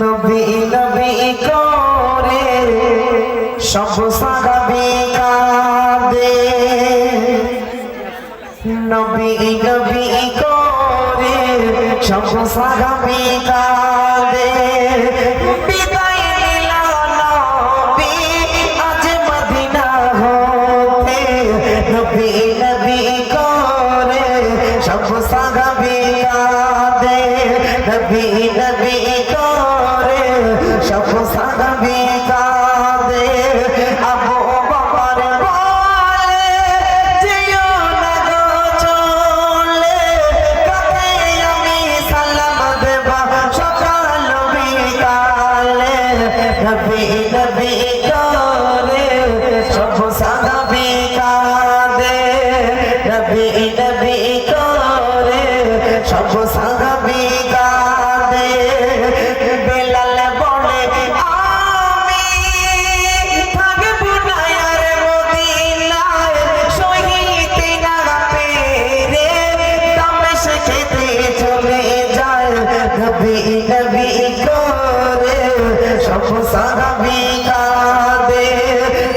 নবী নবী করে সব সাহাবি কাঁদে নবী নবী করে সব সাহাবি কাঁদে নবী নবী করে সব সাহাবি কাঁদে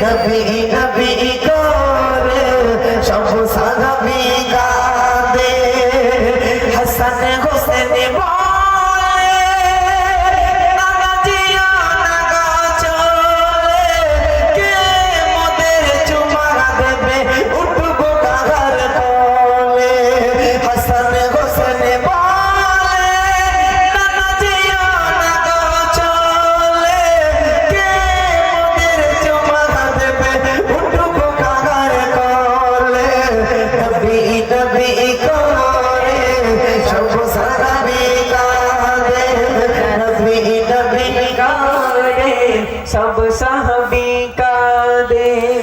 নবী নবী করে সব সাহাবি কাঁদে হাসান হোসেন বল নবী কাদে।